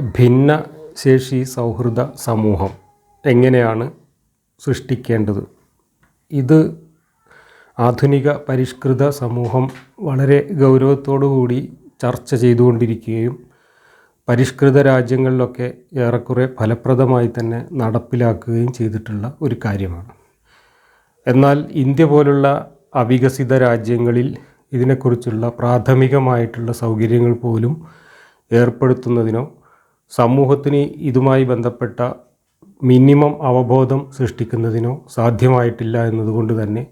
ഭിന്നശേഷി സൗഹൃദ സമൂഹം എങ്ങനെയാണ് സൃഷ്ടിക്കേണ്ടത്? ഇത് ആധുനിക പരിഷ്കൃത സമൂഹം വളരെ കൂടി ചർച്ച ചെയ്തുകൊണ്ടിരിക്കുകയും പരിഷ്കൃത രാജ്യങ്ങളിലൊക്കെ ഏറെക്കുറെ ഫലപ്രദമായി തന്നെ നടപ്പിലാക്കുകയും ചെയ്തിട്ടുള്ള ഒരു കാര്യമാണ്. എന്നാൽ ഇന്ത്യ പോലുള്ള അവികസിത രാജ്യങ്ങളിൽ ഇതിനെക്കുറിച്ചുള്ള പ്രാഥമികമായിട്ടുള്ള സൗകര്യങ്ങൾ പോലും ഏർപ്പെടുത്തുന്നതിനോ സമൂഹത്തിന് ഇതുമായി ബന്ധപ്പെട്ട മിനിമം അവബോധം സൃഷ്ടിക്കുന്നതിനോ സാധ്യമായിട്ടില്ല എന്നതുകൊണ്ട് തന്നെ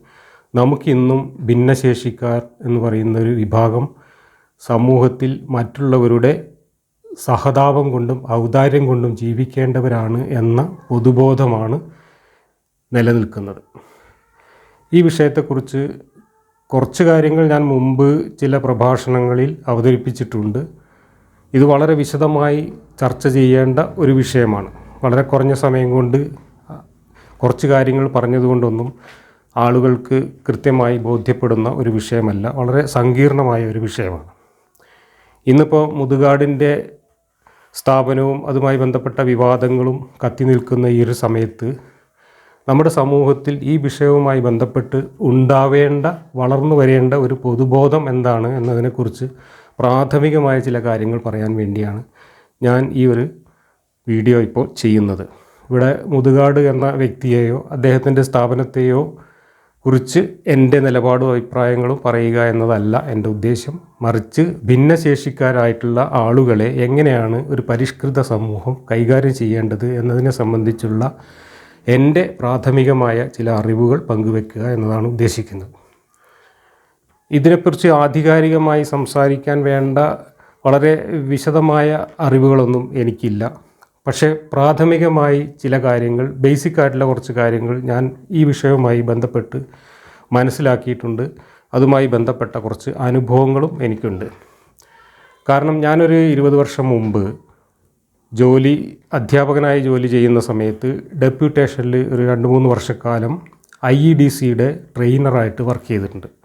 നമുക്കിന്നും ഭിന്നശേഷിക്കാർ എന്ന് പറയുന്ന ഒരു വിഭാഗം സമൂഹത്തിൽ മറ്റുള്ളവരുടെ സഹതാപം കൊണ്ടും ഔദാര്യം കൊണ്ടും ജീവിക്കേണ്ടവരാണ് എന്ന പൊതുബോധമാണ് നിലനിൽക്കുന്നത്. ഈ വിഷയത്തെക്കുറിച്ച് കുറച്ച് കാര്യങ്ങൾ ഞാൻ മുമ്പ് ചില പ്രഭാഷണങ്ങളിൽ അവതരിപ്പിച്ചിട്ടുണ്ട്. ഇത് വളരെ വിശദമായി ചർച്ച ചെയ്യേണ്ട ഒരു വിഷയമാണ്. വളരെ കുറഞ്ഞ സമയം കൊണ്ട് കുറച്ച് കാര്യങ്ങൾ പറഞ്ഞതുകൊണ്ടൊന്നും ആളുകൾക്ക് കൃത്യമായി ബോധ്യപ്പെടുന്ന ഒരു വിഷയമല്ല. വളരെ സങ്കീർണമായ ഒരു വിഷയമാണ്. ഇന്നിപ്പോൾ മുതുകാടിന്റെ സ്ഥാപനവും അതുമായി ബന്ധപ്പെട്ട വിവാദങ്ങളും കത്തി നിൽക്കുന്ന ഈ ഒരു സമയത്ത് നമ്മുടെ സമൂഹത്തിൽ ഈ വിഷയവുമായി ബന്ധപ്പെട്ട് ഉണ്ടാവേണ്ട വളർന്നു വരേണ്ട ഒരു പൊതുബോധം എന്താണ് എന്നതിനെക്കുറിച്ച് പ്രാഥമികമായ ചില കാര്യങ്ങൾ പറയാൻ വേണ്ടിയാണ് ഞാൻ ഈ ഒരു വീഡിയോ ഇപ്പോൾ ചെയ്യുന്നത്. ഇവിടെ മുതുകാട് എന്ന വ്യക്തിയെയോ അദ്ദേഹത്തിന്റെ സ്ഥാപനത്തെയോ കുറിച്ച് എന്റെ നിലപാടും അഭിപ്രായങ്ങളും പറയുക എന്നതല്ല എന്റെ ഉദ്ദേശം. മറിച്ച് ഭിന്നശേഷിക്കാരായിട്ടുള്ള ആളുകളെ എങ്ങനെയാണ് ഒരു പരിഷ്കൃത സമൂഹം കൈകാര്യം ചെയ്യേണ്ടത് എന്നതിനെ സംബന്ധിച്ചുള്ള എന്റെ പ്രാഥമികമായ ചില അറിവുകൾ പങ്കുവെക്കുക എന്നതാണ് ഉദ്ദേശിക്കുന്നത്. ഇതിനെക്കുറിച്ച് ആധികാരികമായി സംസാരിക്കാൻ വേണ്ട വളരെ വിശദമായ അറിവുകളൊന്നും എനിക്കില്ല. പക്ഷേ പ്രാഥമികമായി ചില കാര്യങ്ങൾ ബേസിക് ആയിട്ടുള്ള കുറച്ച് കാര്യങ്ങൾ ഞാൻ ഈ വിഷയവുമായി ബന്ധപ്പെട്ട് മനസ്സിലാക്കിയിട്ടുണ്ട്. അതുമായി ബന്ധപ്പെട്ട കുറച്ച് അനുഭവങ്ങളും എനിക്കുണ്ട്. കാരണം ഞാനൊരു ഇരുപത് വർഷം മുമ്പ് ജോലി അധ്യാപകനായി ജോലി ചെയ്യുന്ന സമയത്ത് ഡെപ്യൂട്ടേഷനിൽ ഒരു രണ്ട് മൂന്ന് വർഷക്കാലം ഐ ഇ ഡി സിയുടെ ട്രെയിനറായിട്ട് വർക്ക് ചെയ്തിട്ടുണ്ട്.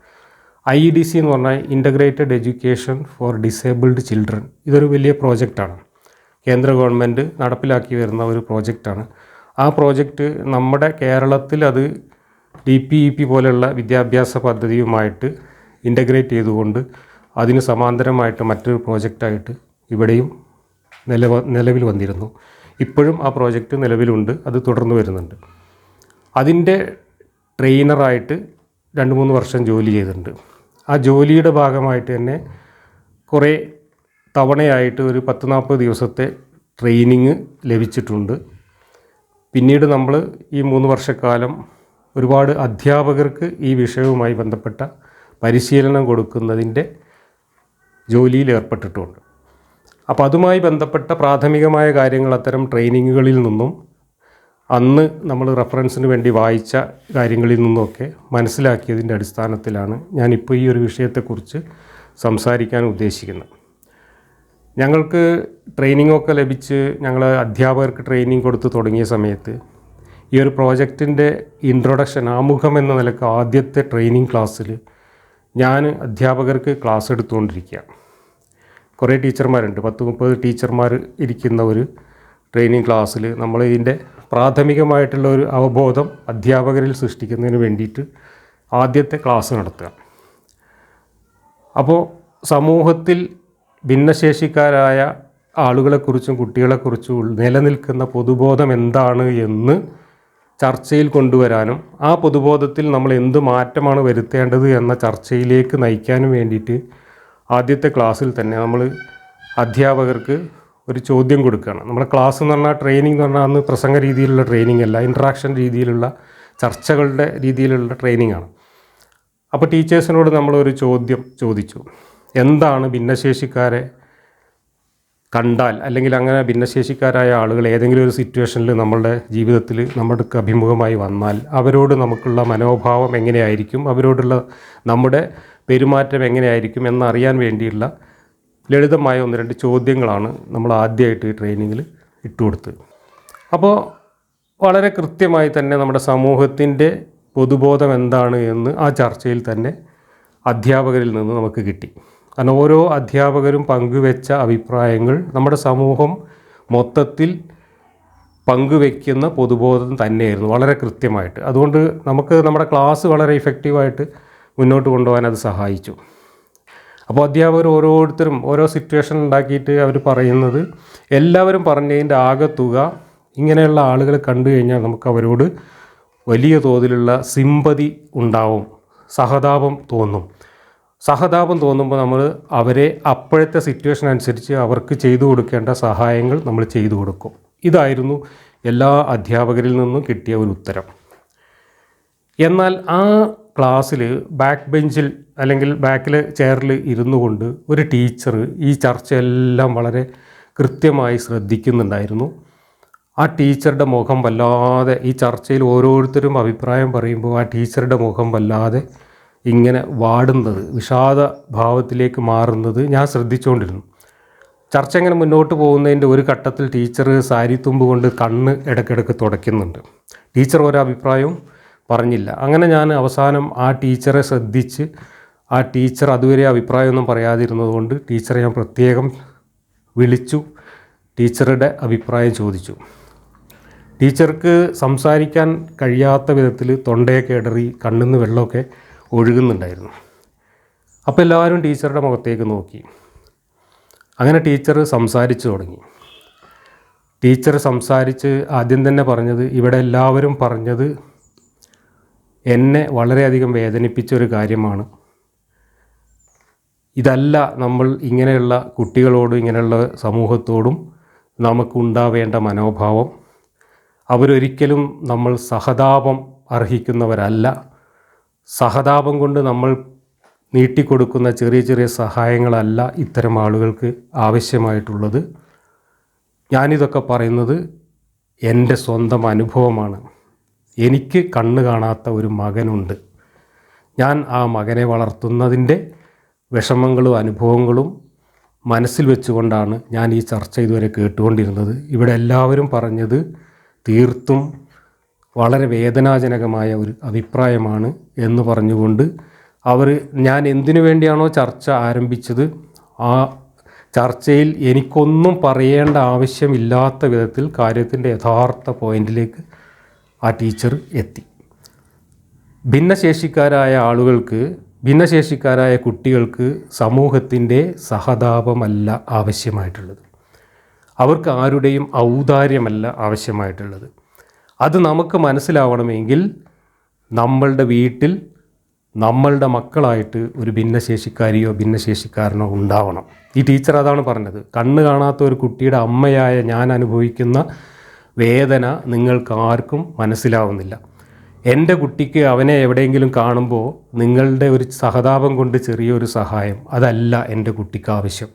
ഐ ഇ ഡി സി എന്ന് പറഞ്ഞാൽ integrated education for disabled children ഇതൊരു വലിയ പ്രോജക്റ്റാണ് കേന്ദ്ര ഗവൺമെന്റ് നടപ്പിലാക്കി വരുന്ന ഒരു പ്രോജക്റ്റാണ് ആ പ്രോജക്റ്റ് നമ്മുടെ കേരളത്തിൽ അത് ഡി പി ഇ പി പോലെയുള്ള വിദ്യാഭ്യാസ പദ്ധതിയുമായിട്ട് ഇന്റഗ്രേറ്റ് ചെയ്തുകൊണ്ട് അതിന് സമാന്തരമായിട്ട് മറ്റൊരു പ്രോജക്റ്റായിട്ട് ഇവിടെയും നിലവ നിലവിൽ വന്നിരുന്നു. ഇപ്പോഴും ആ പ്രോജക്റ്റ് നിലവിലുണ്ട്. അത് തുടർന്നു വരുന്നുണ്ട്. അതിന്റെ ട്രെയിനറായിട്ട് രണ്ട് മൂന്ന് വർഷം ജോലി ചെയ്തിട്ടുണ്ട്. ആ ജോലിയുടെ ഭാഗമായിട്ട് തന്നെ കുറേ തവണയായിട്ട് ഒരു പത്ത് നാൽപ്പത് ദിവസത്തെ ട്രെയിനിങ് ലഭിച്ചിട്ടുണ്ട്. പിന്നീട് നമ്മൾ ഈ മൂന്ന് വർഷക്കാലം ഒരുപാട് അധ്യാപകർക്ക് ഈ വിഷയവുമായി ബന്ധപ്പെട്ട പരിശീലനം കൊടുക്കുന്നതിന്റെ ജോലിയിൽ ഏർപ്പെട്ടിട്ടുണ്ട്. അപ്പോൾ അതുമായി ബന്ധപ്പെട്ട പ്രാഥമികമായ കാര്യങ്ങൾ അത്തരം ട്രെയിനിങ്ങുകളിൽ നിന്നും അന്ന് നമ്മൾ റെഫറൻസിന് വേണ്ടി വായിച്ച കാര്യങ്ങളിൽ നിന്നൊക്കെ മനസ്സിലാക്കിയതിന്റെ അടിസ്ഥാനത്തിലാണ് ഞാനിപ്പോൾ ഈ ഒരു വിഷയത്തെക്കുറിച്ച് സംസാരിക്കാൻ ഉദ്ദേശിക്കുന്നത്. ഞങ്ങൾക്ക് ട്രെയിനിങ്ങൊക്കെ ലഭിച്ച് ഞങ്ങൾ അധ്യാപകർക്ക് ട്രെയിനിങ് കൊടുത്ത് തുടങ്ങിയ സമയത്ത് ഈ ഒരു പ്രോജക്റ്റിന്റെ ഇൻട്രൊഡക്ഷൻ ആമുഖം എന്ന നിലയ്ക്ക് ആദ്യത്തെ ട്രെയിനിങ് ക്ലാസ്സിൽ ഞാൻ അധ്യാപകർക്ക് ക്ലാസ് എടുത്തുകൊണ്ടിരിക്കുക. കുറേ ടീച്ചർമാരുണ്ട് പത്ത് മുപ്പത് ടീച്ചർമാർ ഇരിക്കുന്ന ഒരു ട്രെയിനിങ് ക്ലാസ്സിൽ നമ്മൾ ഇതിന്റെ പ്രാഥമികമായിട്ടുള്ള ഒരു അവബോധം അധ്യാപകരിൽ സൃഷ്ടിക്കുന്നതിന് വേണ്ടിയിട്ട് ആദ്യത്തെ ക്ലാസ് നടത്തുക. അപ്പോൾ സമൂഹത്തിൽ ഭിന്നശേഷിക്കാരായ ആളുകളെക്കുറിച്ചും കുട്ടികളെക്കുറിച്ചും നിലനിൽക്കുന്ന പൊതുബോധം എന്താണ് എന്ന് ചർച്ചയിൽ കൊണ്ടുവരാനും ആ പൊതുബോധത്തിൽ നമ്മൾ എന്ത് മാറ്റമാണ് വരുത്തേണ്ടത് എന്ന ചർച്ചയിലേക്ക് നയിക്കാനും വേണ്ടിയിട്ട് ആദ്യത്തെ ക്ലാസ്സിൽ തന്നെ നമ്മൾ അധ്യാപകർക്ക് ഒരു ചോദ്യം കൊടുക്കുകയാണ്. നമ്മുടെ ക്ലാസ് എന്ന് പറഞ്ഞാൽ ട്രെയിനിങ് എന്ന് പറഞ്ഞാൽ അന്ന് പ്രസംഗ രീതിയിലുള്ള ട്രെയിനിങ് അല്ല ഇൻട്രാക്ഷൻ രീതിയിലുള്ള ചർച്ചകളുടെ രീതിയിലുള്ള ട്രെയിനിങ് ആണ്. അപ്പോൾ ടീച്ചേഴ്സിനോട് നമ്മളൊരു ചോദ്യം ചോദിച്ചു. എന്താണ് ഭിന്നശേഷിക്കാരെ കണ്ടാൽ അല്ലെങ്കിൽ അങ്ങനെ ഭിന്നശേഷിക്കാരായ ആളുകൾ ഏതെങ്കിലും ഒരു സിറ്റുവേഷനിൽ നമ്മളുടെ ജീവിതത്തിൽ നമ്മുടെ അഭിമുഖമായി വന്നാൽ അവരോട് നമുക്കുള്ള മനോഭാവം എങ്ങനെയായിരിക്കും? അവരോടുള്ള നമ്മുടെ പെരുമാറ്റം എങ്ങനെയായിരിക്കും? എന്നറിയാൻ വേണ്ടിയുള്ള ലളിതമായ ഒന്ന് രണ്ട് ചോദ്യങ്ങളാണ് നമ്മൾ ആദ്യമായിട്ട് ഈ ട്രെയിനിങ്ങിൽ ഇട്ടുകൊടുത്തത് അപ്പോൾ വളരെ കൃത്യമായി തന്നെ നമ്മുടെ സമൂഹത്തിന്റെ പൊതുബോധം എന്താണ് എന്ന് ആ ചർച്ചയിൽ തന്നെ അധ്യാപകരിൽ നിന്ന് നമുക്ക് കിട്ടി. കാരണം ഓരോ അധ്യാപകരും പങ്കുവെച്ച അഭിപ്രായങ്ങൾ നമ്മുടെ സമൂഹം മൊത്തത്തിൽ പങ്കുവെക്കുന്ന പൊതുബോധം തന്നെയായിരുന്നു വളരെ കൃത്യമായിട്ട്. അതുകൊണ്ട് നമുക്ക് നമ്മുടെ ക്ലാസ് വളരെ ഇഫക്റ്റീവായിട്ട് മുന്നോട്ട് കൊണ്ടുപോകാൻ അത് സഹായിച്ചു. അപ്പോൾ അധ്യാപകർ ഓരോരുത്തരും ഓരോ സിറ്റുവേഷൻ ഉണ്ടാക്കിയിട്ട് അവർ പറയുന്നത് എല്ലാവരും പറഞ്ഞതിന്റെ ആകെ തുക ഇങ്ങനെയുള്ള ആളുകളെ കണ്ടു കഴിഞ്ഞാൽ നമുക്ക് അവരോട് വലിയ തോതിലുള്ള സിമ്പതി ഉണ്ടാവും. സഹതാപം തോന്നും. സഹതാപം തോന്നുമ്പോൾ നമ്മൾ അവരെ അപ്പോഴത്തെ സിറ്റുവേഷൻ അനുസരിച്ച് അവർക്ക് ചെയ്തു കൊടുക്കേണ്ട സഹായങ്ങൾ നമ്മൾ ചെയ്തു കൊടുക്കും. ഇതായിരുന്നു എല്ലാ അധ്യാപകരിൽ നിന്നും കിട്ടിയ ഒരു ഉത്തരം. എന്നാൽ ആ ക്ലാസ്സിൽ ബാക്ക് ബെഞ്ചിൽ അല്ലെങ്കിൽ ബാക്കിൽ ചെയറിൽ ഇരുന്നു കൊണ്ട് ഒരു ടീച്ചർ ഈ ചർച്ചയെല്ലാം വളരെ കൃത്യമായി ശ്രദ്ധിക്കുന്നുണ്ടായിരുന്നു. ആ ടീച്ചറുടെ മുഖം വല്ലാതെ ഈ ചർച്ചയിൽ ഓരോരുത്തരും അഭിപ്രായം പറയുമ്പോൾ ആ ടീച്ചറുടെ മുഖം വല്ലാതെ ഇങ്ങനെ വാടുന്നത് വിഷാദ ഭാവത്തിലേക്ക് മാറുന്നത് ഞാൻ ശ്രദ്ധിച്ചുകൊണ്ടിരുന്നു ചർച്ച ഇങ്ങനെ മുന്നോട്ട് പോകുന്നതിന്റെ ഒരു ഘട്ടത്തിൽ ടീച്ചർ സാരി തുമ്പ് കൊണ്ട് കണ്ണ് ഇടയ്ക്കിടയ്ക്ക് തുടയ്ക്കുന്നുണ്ട്. ടീച്ചർ ഒരഭിപ്രായവും പറഞ്ഞില്ല. അങ്ങനെ ഞാൻ അവസാനം ആ ടീച്ചറെ ശ്രദ്ധിച്ച് ആ ടീച്ചർ അതുവരെ അഭിപ്രായമൊന്നും പറയാതിരുന്നത് കൊണ്ട് ടീച്ചറെ ഞാൻ പ്രത്യേകം വിളിച്ചു. ടീച്ചറുടെ അഭിപ്രായം ചോദിച്ചു. ടീച്ചർക്ക് സംസാരിക്കാൻ കഴിയാത്ത വിധത്തിൽ തൊണ്ടയൊക്കെ ഇടറി കണ്ണിന്ന് വെള്ളമൊക്കെ ഒഴുകുന്നുണ്ടായിരുന്നു. അപ്പോൾ എല്ലാവരും ടീച്ചറുടെ മുഖത്തേക്ക് നോക്കി. അങ്ങനെ ടീച്ചർ സംസാരിച്ചു തുടങ്ങി. ടീച്ചർ സംസാരിച്ച് ആദ്യം തന്നെ പറഞ്ഞത് ഇവിടെ എല്ലാവരും പറഞ്ഞത് എന്നെ വളരെയധികം വേദനിപ്പിച്ച ഒരു കാര്യമാണ്. ഇതല്ല നമ്മൾ ഇങ്ങനെയുള്ള കുട്ടികളോടും ഇങ്ങനെയുള്ള സമൂഹത്തോടും നമുക്കുണ്ടാവേണ്ട മനോഭാവം. അവരൊരിക്കലും നമ്മൾ സഹതാപം അർഹിക്കുന്നവരല്ല. സഹതാപം കൊണ്ട് നമ്മൾ നീട്ടിക്കൊടുക്കുന്ന ചെറിയ ചെറിയ സഹായങ്ങളല്ല ഇത്തരം ആളുകൾക്ക് ആവശ്യമായിട്ടുള്ളത്. ഞാനിതൊക്കെ പറയുന്നത് എന്റെ സ്വന്തം അനുഭവമാണ്. എനിക്ക് കണ്ണ് കാണാത്ത ഒരു മകനുണ്ട്. ഞാൻ ആ മകനെ വളർത്തുന്നതിന്റെ വിഷമങ്ങളും അനുഭവങ്ങളും മനസ്സിൽ വെച്ചുകൊണ്ടാണ് ഞാൻ ഈ ചർച്ച ഇതുവരെ കേട്ടുകൊണ്ടിരുന്നത്. ഇവിടെ എല്ലാവരും പറഞ്ഞത് തീർത്തും വളരെ വേദനാജനകമായ ഒരു അഭിപ്രായമാണ് എന്ന് പറഞ്ഞുകൊണ്ട് അവർ ഞാൻ എന്തിനു വേണ്ടിയാണോ ചർച്ച ആരംഭിച്ചത്? ആ ചർച്ചയിൽ എനിക്കൊന്നും പറയേണ്ട ആവശ്യമില്ലാത്ത വിധത്തിൽ കാര്യത്തിന്റെ യഥാർത്ഥ പോയിന്റിലേക്ക് ആ ടീച്ചർ എത്തി. ഭിന്നശേഷിക്കാരായ ആളുകൾക്ക് ഭിന്നശേഷിക്കാരായ കുട്ടികൾക്ക് സമൂഹത്തിന്റെ സഹതാപമല്ല ആവശ്യമായിട്ടുള്ളത്. അവർക്ക് ആരുടെയും ഔദാര്യമല്ല ആവശ്യമായിട്ടുള്ളത്. അത് നമുക്ക് മനസ്സിലാവണമെങ്കിൽ നമ്മളുടെ വീട്ടിൽ നമ്മളുടെ മക്കളായിട്ട് ഒരു ഭിന്നശേഷിക്കാരിയോ ഭിന്നശേഷിക്കാരനോ ഉണ്ടാവണം. ഈ ടീച്ചർ അതാണ് പറഞ്ഞത്. കണ്ണ് കാണാത്ത ഒരു കുട്ടിയുടെ അമ്മയായ ഞാൻ അനുഭവിക്കുന്ന വേദന നിങ്ങൾക്ക് ആർക്കും മനസ്സിലാവുന്നില്ല. എന്റെ കുട്ടിക്ക് അവനെ എവിടെയെങ്കിലും കാണുമ്പോൾ നിങ്ങളുടെ ഒരു സഹതാപം കൊണ്ട് ചെറിയൊരു സഹായം അതല്ല എന്റെ കുട്ടിക്ക് ആവശ്യം.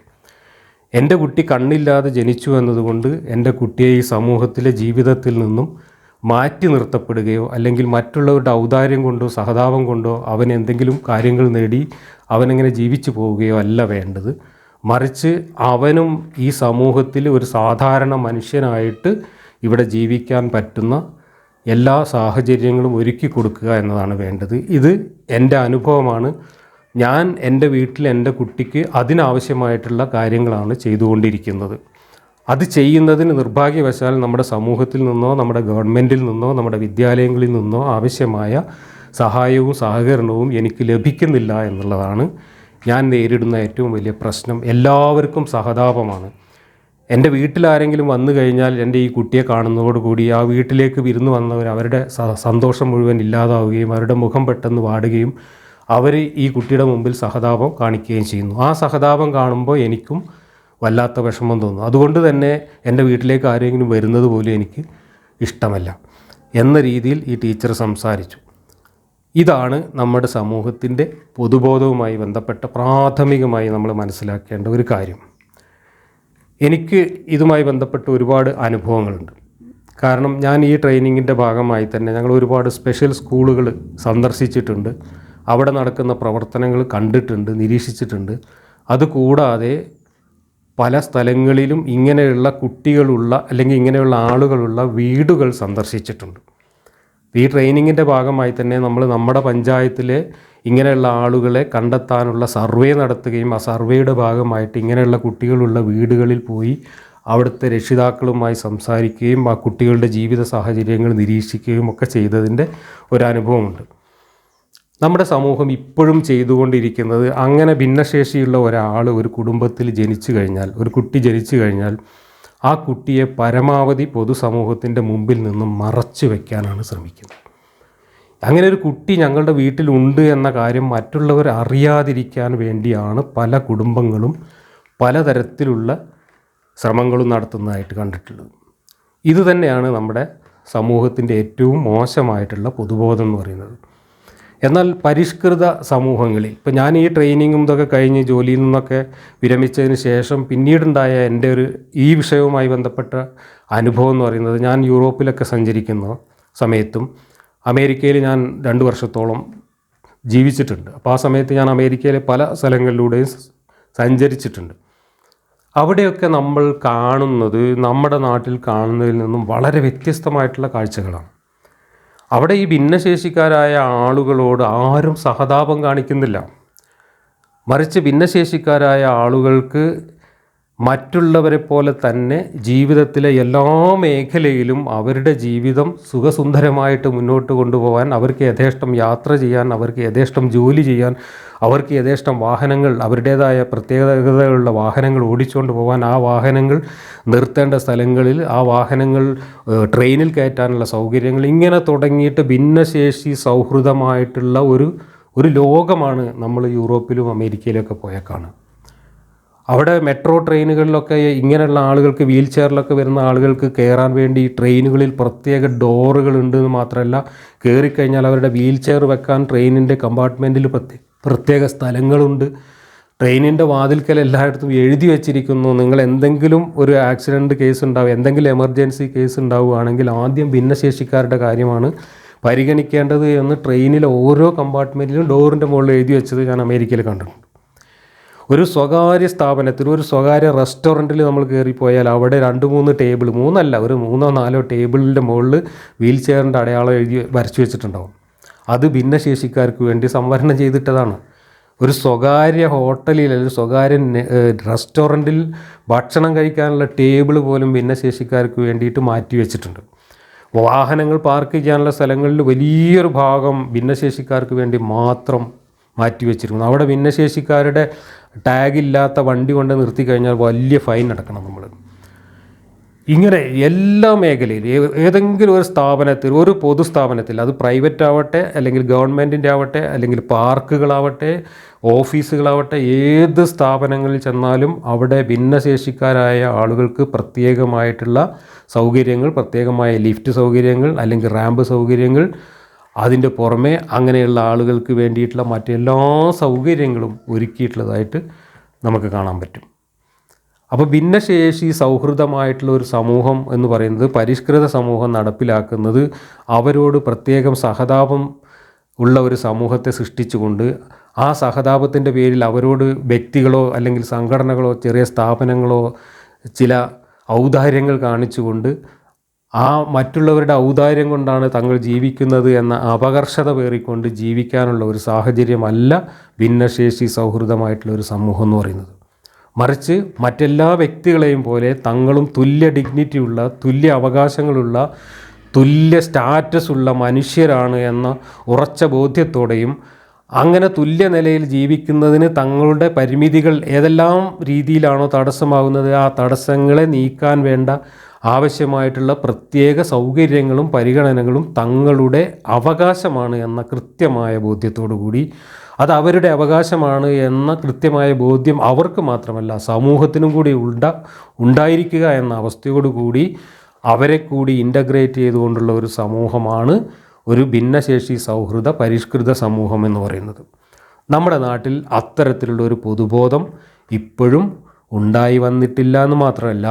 എന്റെ കുട്ടി കണ്ണില്ലാതെ ജനിച്ചു എന്നതുകൊണ്ട് എന്റെ കുട്ടിയെ ഈ സമൂഹത്തിലെ ജീവിതത്തിൽ നിന്നും മാറ്റി നിർത്തപ്പെടുകയോ അല്ലെങ്കിൽ മറ്റുള്ളവരുടെ ഔദാര്യം കൊണ്ടോ സഹതാപം കൊണ്ടോ അവൻ എന്തെങ്കിലും കാര്യങ്ങൾ നേടി അവനെങ്ങനെ ജീവിച്ചു പോവുകയോ അല്ല വേണ്ടത്. മറിച്ച് അവനും ഈ സമൂഹത്തിൽ ഒരു സാധാരണ മനുഷ്യനായിട്ട് ഇവിടെ ജീവിക്കാൻ പറ്റുന്ന എല്ലാ സാഹചര്യങ്ങളും ഒരുക്കി കൊടുക്കുക എന്നതാണ് വേണ്ടത്. ഇത് എന്റെ അനുഭവമാണ്. ഞാൻ എന്റെ വീട്ടിൽ എന്റെ കുട്ടിക്ക് അതിനാവശ്യമായിട്ടുള്ള കാര്യങ്ങളാണ് ചെയ്തുകൊണ്ടിരിക്കുന്നത്. അത് ചെയ്യുന്നതിന് നിർഭാഗ്യവശാൽ നമ്മുടെ സമൂഹത്തിൽ നിന്നോ നമ്മുടെ ഗവൺമെന്റിൽ നിന്നോ നമ്മുടെ വിദ്യാലയങ്ങളിൽ നിന്നോ ആവശ്യമായ സഹായവും സഹകരണവും എനിക്ക് ലഭിക്കുന്നില്ല എന്നുള്ളതാണ് ഞാൻ നേരിടുന്ന ഏറ്റവും വലിയ പ്രശ്നം. എല്ലാവർക്കും സഹതാപമാണ്. എന്റെ വീട്ടിലാരെങ്കിലും വന്നു കഴിഞ്ഞാൽ എന്റെ ഈ കുട്ടിയെ കാണുന്നതോടുകൂടി ആ വീട്ടിലേക്ക് വിരുന്ന് വന്നവർ അവരുടെ സന്തോഷം മുഴുവൻ ഇല്ലാതാവുകയും അവരുടെ മുഖം പെട്ടെന്ന് വാടുകയും അവർ ഈ കുട്ടിയുടെ മുമ്പിൽ സഹതാപം കാണിക്കുകയും ചെയ്യുന്നു. ആ സഹതാപം കാണുമ്പോൾ എനിക്കും വല്ലാത്ത വിഷമം തോന്നും. അതുകൊണ്ട് തന്നെ എന്റെ വീട്ടിലേക്ക് ആരെങ്കിലും വരുന്നത് പോലും എനിക്ക് ഇഷ്ടമല്ല എന്ന രീതിയിൽ ഈ ടീച്ചർ സംസാരിച്ചു. ഇതാണ് നമ്മുടെ സമൂഹത്തിന്റെ പൊതുബോധവുമായി ബന്ധപ്പെട്ട പ്രാഥമികമായി നമ്മൾ മനസ്സിലാക്കേണ്ട ഒരു കാര്യം. എനിക്ക് ഇതുമായി ബന്ധപ്പെട്ട് ഒരുപാട് അനുഭവങ്ങളുണ്ട്. കാരണം ഞാൻ ഈ ട്രെയിനിങ്ങിന്റെ ഭാഗമായി തന്നെ ഞങ്ങൾ ഒരുപാട് സ്പെഷ്യൽ സ്കൂളുകൾ സന്ദർശിച്ചിട്ടുണ്ട്. അവിടെ നടക്കുന്ന പ്രവർത്തനങ്ങൾ കണ്ടിട്ടുണ്ട് നിരീക്ഷിച്ചിട്ടുണ്ട്. അതുകൂടാതെ പല സ്ഥലങ്ങളിലും ഇങ്ങനെയുള്ള കുട്ടികളുള്ള അല്ലെങ്കിൽ ഇങ്ങനെയുള്ള ആളുകളുള്ള വീടുകൾ സന്ദർശിച്ചിട്ടുണ്ട്. ഈ ട്രെയിനിങ്ങിന്റെ ഭാഗമായി തന്നെ നമ്മൾ നമ്മുടെ പഞ്ചായത്തിലെ ഇങ്ങനെയുള്ള ആളുകളെ കണ്ടെത്താനുള്ള സർവേ നടത്തുകയും ആ സർവേയുടെ ഭാഗമായിട്ട് ഇങ്ങനെയുള്ള കുട്ടികളുള്ള വീടുകളിൽ പോയി അവിടുത്തെ രക്ഷിതാക്കളുമായി സംസാരിക്കുകയും ആ കുട്ടികളുടെ ജീവിത സാഹചര്യങ്ങൾ നിരീക്ഷിക്കുകയും ഒക്കെ ചെയ്തതിന്റെ ഒരനുഭവമുണ്ട്. നമ്മുടെ സമൂഹം ഇപ്പോഴും ചെയ്തുകൊണ്ടിരിക്കുന്നത് അങ്ങനെ ഭിന്നശേഷിയുള്ള ഒരാൾ ഒരു കുടുംബത്തിൽ ജനിച്ചു കഴിഞ്ഞാൽ ഒരു കുട്ടി ജനിച്ചു കഴിഞ്ഞാൽ ആ കുട്ടിയെ പരമാവധി പൊതുസമൂഹത്തിന്റെ മുമ്പിൽ നിന്നും മറച്ചു വയ്ക്കാനാണ് ശ്രമിക്കുന്നത്. അങ്ങനെ ഒരു കുട്ടി ഞങ്ങളുടെ വീട്ടിലുണ്ട് എന്ന കാര്യം മറ്റുള്ളവർ അറിയാതിരിക്കാൻ വേണ്ടിയാണ് പല കുടുംബങ്ങളും പലതരത്തിലുള്ള ശ്രമങ്ങളും നടത്തുന്നതായിട്ട് കണ്ടിട്ടുള്ളത്. ഇത് തന്നെയാണ് നമ്മുടെ സമൂഹത്തിന്റെ ഏറ്റവും മോശമായിട്ടുള്ള പൊതുബോധം എന്ന് പറയുന്നത്. എന്നാൽ പരിഷ്കൃത സമൂഹങ്ങളിൽ ഇപ്പം ഞാൻ ഈ ട്രെയിനിങ്ങും ഇതൊക്കെ കഴിഞ്ഞ് ജോലിയിൽ നിന്നൊക്കെ വിരമിച്ചതിന് ശേഷം പിന്നീടുണ്ടായ എന്റെ ഒരു ഈ വിഷയവുമായി ബന്ധപ്പെട്ട അനുഭവം എന്ന് പറയുന്നത് ഞാൻ യൂറോപ്പിലൊക്കെ സഞ്ചരിക്കുന്ന സമയത്തും അമേരിക്കയിൽ ഞാൻ രണ്ട് വർഷത്തോളം ജീവിച്ചിട്ടുണ്ട്. അപ്പോൾ ആ സമയത്ത് ഞാൻ അമേരിക്കയിലെ പല സ്ഥലങ്ങളിലൂടെയും സഞ്ചരിച്ചിട്ടുണ്ട്. അവിടെയൊക്കെ നമ്മൾ കാണുന്നത് നമ്മുടെ നാട്ടിൽ കാണുന്നതിൽ നിന്നും വളരെ വ്യത്യസ്തമായിട്ടുള്ള കാഴ്ചകളാണ്. അവിടെ ഈ ഭിന്നശേഷിക്കാരായ ആളുകളോട് ആരും സഹതാപം കാണിക്കുന്നില്ല. മറിച്ച് ഭിന്നശേഷിക്കാരായ ആളുകൾക്ക് മറ്റുള്ളവരെ പോലെ തന്നെ ജീവിതത്തിലെ എല്ലാ മേഖലയിലും അവരുടെ ജീവിതം സുഖസുന്ദരമായിട്ട് മുന്നോട്ട് കൊണ്ടുപോകാൻ അവർക്ക് യഥേഷ്ടം യാത്ര ചെയ്യാൻ അവർക്ക് യഥേഷ്ടം ജോലി ചെയ്യാൻ അവർക്ക് യഥേഷ്ടം വാഹനങ്ങൾ അവരുടേതായ പ്രത്യേകതകളുള്ള വാഹനങ്ങൾ ഓടിച്ചുകൊണ്ട് പോകാൻ ആ വാഹനങ്ങൾ നിർത്തേണ്ട സ്ഥലങ്ങളിൽ ആ വാഹനങ്ങൾ ട്രെയിനിൽ കയറ്റാനുള്ള സൗകര്യങ്ങൾ ഇങ്ങനെ തുടങ്ങിയിട്ട് ഭിന്നശേഷി സൗഹൃദമായിട്ടുള്ള ഒരു ഒരു ലോകമാണ് നമ്മൾ യൂറോപ്പിലും അമേരിക്കയിലൊക്കെ കാണുക. അവിടെ മെട്രോ ട്രെയിനുകളിലൊക്കെ ഇങ്ങനെയുള്ള ആളുകൾക്ക് വീൽ ചെയറിലൊക്കെ വരുന്ന ആളുകൾക്ക് കയറാൻ വേണ്ടി ട്രെയിനുകളിൽ പ്രത്യേക ഡോറുകൾ ഉണ്ട് എന്ന് മാത്രമല്ല കയറിക്കഴിഞ്ഞാൽ അവരുടെ വീൽ ചെയർ വെക്കാൻ ട്രെയിനിന്റെ കമ്പാർട്ട്മെന്റിൽ പ്രത്യേക പ്രത്യേക സ്ഥലങ്ങളുണ്ട്. ട്രെയിനിന്റെ വാതിൽക്കൽ എല്ലായിടത്തും എഴുതി വെച്ചിരിക്കുന്നു നിങ്ങൾ എന്തെങ്കിലും ഒരു ആക്സിഡന്റ് കേസ് ഉണ്ടാവും എന്തെങ്കിലും എമർജൻസി കേസ് ഉണ്ടാവുകയാണെങ്കിൽ ആദ്യം ഭിന്നശേഷിക്കാരുടെ കാര്യമാണ് പരിഗണിക്കേണ്ടത് എന്ന് ട്രെയിനിലെ ഓരോ കമ്പാർട്ട്മെന്റിലും ഡോറിന്റെ മുകളിൽ എഴുതി വെച്ചത് ഞാൻ അമേരിക്കയിൽ കണ്ടിട്ടുണ്ട്. ഒരു സ്വകാര്യ സ്ഥാപനത്തിൽ ഒരു സ്വകാര്യ റെസ്റ്റോറന്റിൽ നമ്മൾ കയറിപ്പോയാൽ അവിടെ രണ്ട് മൂന്ന് ടേബിൾ മൂന്നല്ല ഒരു മൂന്നോ നാലോ ടേബിളിന്റെ മുകളിൽ വീൽ ചെയറിന്റെ അടയാളം എഴുതി വരച്ചു വെച്ചിട്ടുണ്ടാവും. അത് ഭിന്നശേഷിക്കാർക്ക് വേണ്ടി സംവരണം ചെയ്തിട്ടതാണ്. ഒരു സ്വകാര്യ ഹോട്ടലിൽ അല്ലെങ്കിൽ സ്വകാര്യ റെസ്റ്റോറന്റിൽ ഭക്ഷണം കഴിക്കാനുള്ള ടേബിൾ പോലും ഭിന്നശേഷിക്കാർക്ക് വേണ്ടിയിട്ട് മാറ്റി വെച്ചിട്ടുണ്ട്. വാഹനങ്ങൾ പാർക്ക് ചെയ്യാനുള്ള സ്ഥലങ്ങളിൽ വലിയൊരു ഭാഗം ഭിന്നശേഷിക്കാർക്ക് വേണ്ടി മാത്രം മാറ്റി വെച്ചിരിക്കുന്നു. അവിടെ ഭിന്നശേഷിക്കാരുടെ ടാഗ് ഇല്ലാത്ത വണ്ടി കൊണ്ട് നിർത്തി കഴിഞ്ഞാൽ വലിയ ഫൈൻ അടക്കണം നമ്മൾ ഇങ്ങനെ എല്ലാ മേഖലയിലും ഏതെങ്കിലും ഒരു സ്ഥാപനത്തിൽ ഒരു പൊതുസ്ഥാപനത്തിൽ അത് പ്രൈവറ്റ് ആവട്ടെ അല്ലെങ്കിൽ ഗവൺമെന്റിന്റെ ആവട്ടെ അല്ലെങ്കിൽ പാർക്കുകളാവട്ടെ ഓഫീസുകളാവട്ടെ ഏത് സ്ഥാപനങ്ങളിൽ ചെന്നാലും അവിടെ ഭിന്നശേഷിക്കാരായ ആളുകൾക്ക് പ്രത്യേകമായിട്ടുള്ള സൗകര്യങ്ങൾ പ്രത്യേകമായ ലിഫ്റ്റ് സൗകര്യങ്ങൾ അല്ലെങ്കിൽ റാമ്പ് സൗകര്യങ്ങൾ അതിന്റെ പുറമെ അങ്ങനെയുള്ള ആളുകൾക്ക് വേണ്ടിയിട്ടുള്ള മറ്റെല്ലാ സൗകര്യങ്ങളും ഒരുക്കിയിട്ടുള്ളതായിട്ട് നമുക്ക് കാണാൻ പറ്റും. അപ്പോൾ ഭിന്നശേഷി സൗഹൃദമായിട്ടുള്ള ഒരു സമൂഹം എന്ന് പറയുന്നത് പരിഷ്കൃത സമൂഹം നടപ്പിലാക്കുന്നത് അവരോട് പ്രത്യേകം സഹതാപം ഉള്ള ഒരു സമൂഹത്തെ സൃഷ്ടിച്ചുകൊണ്ട് ആ സഹതാപത്തിന്റെ പേരിൽ അവരോട് വ്യക്തികളോ അല്ലെങ്കിൽ സംഘടനകളോ ചെറിയ സ്ഥാപനങ്ങളോ ചില ഔദാര്യങ്ങൾ കാണിച്ചുകൊണ്ട് ആ മറ്റുള്ളവരുടെ ഔദാര്യം കൊണ്ടാണ് തങ്ങൾ ജീവിക്കുന്നത് എന്ന അപകർഷത പേറിക്കൊണ്ട് ജീവിക്കാനുള്ള ഒരു സാഹചര്യമല്ല ഭിന്നശേഷി സൗഹൃദമായിട്ടുള്ള ഒരു സമൂഹം എന്ന് പറയുന്നത്. മറിച്ച് മറ്റെല്ലാ വ്യക്തികളെയും പോലെ തങ്ങളും തുല്യ ഡിഗ്നിറ്റിയുള്ള തുല്യ അവകാശങ്ങളുള്ള തുല്യ സ്റ്റാറ്റസ് ഉള്ള മനുഷ്യരാണ് എന്ന ഉറച്ച ബോധ്യത്തോടെയും അങ്ങനെ തുല്യ നിലയിൽ ജീവിക്കുന്നതിന് തങ്ങളുടെ പരിമിതികൾ ഏതെല്ലാം രീതിയിലാണോ തടസ്സമാകുന്നത് ആ തടസ്സങ്ങളെ നീക്കാൻ വേണ്ട ആവശ്യമായിട്ടുള്ള പ്രത്യേക സൗകര്യങ്ങളും പരിഗണനകളും തങ്ങളുടെ അവകാശമാണ് എന്ന കൃത്യമായ ബോധ്യത്തോടു കൂടി അത് അവരുടെ അവകാശമാണ് എന്ന കൃത്യമായ ബോധ്യം അവർക്ക് മാത്രമല്ല സമൂഹത്തിനും കൂടി ഉണ്ട ഉണ്ടായിരിക്കുക എന്ന അവസ്ഥയോടുകൂടി അവരെ കൂടി ഇന്റഗ്രേറ്റ് ചെയ്തുകൊണ്ടുള്ള ഒരു സമൂഹമാണ് ഒരു ഭിന്നശേഷി സൗഹൃദ പരിഷ്കൃത സമൂഹം എന്ന് പറയുന്നത്. നമ്മുടെ നാട്ടിൽ അത്തരത്തിലുള്ള ഒരു പൊതുബോധം ഇപ്പോഴും ഉണ്ടായി വന്നിട്ടില്ല എന്ന് മാത്രമല്ല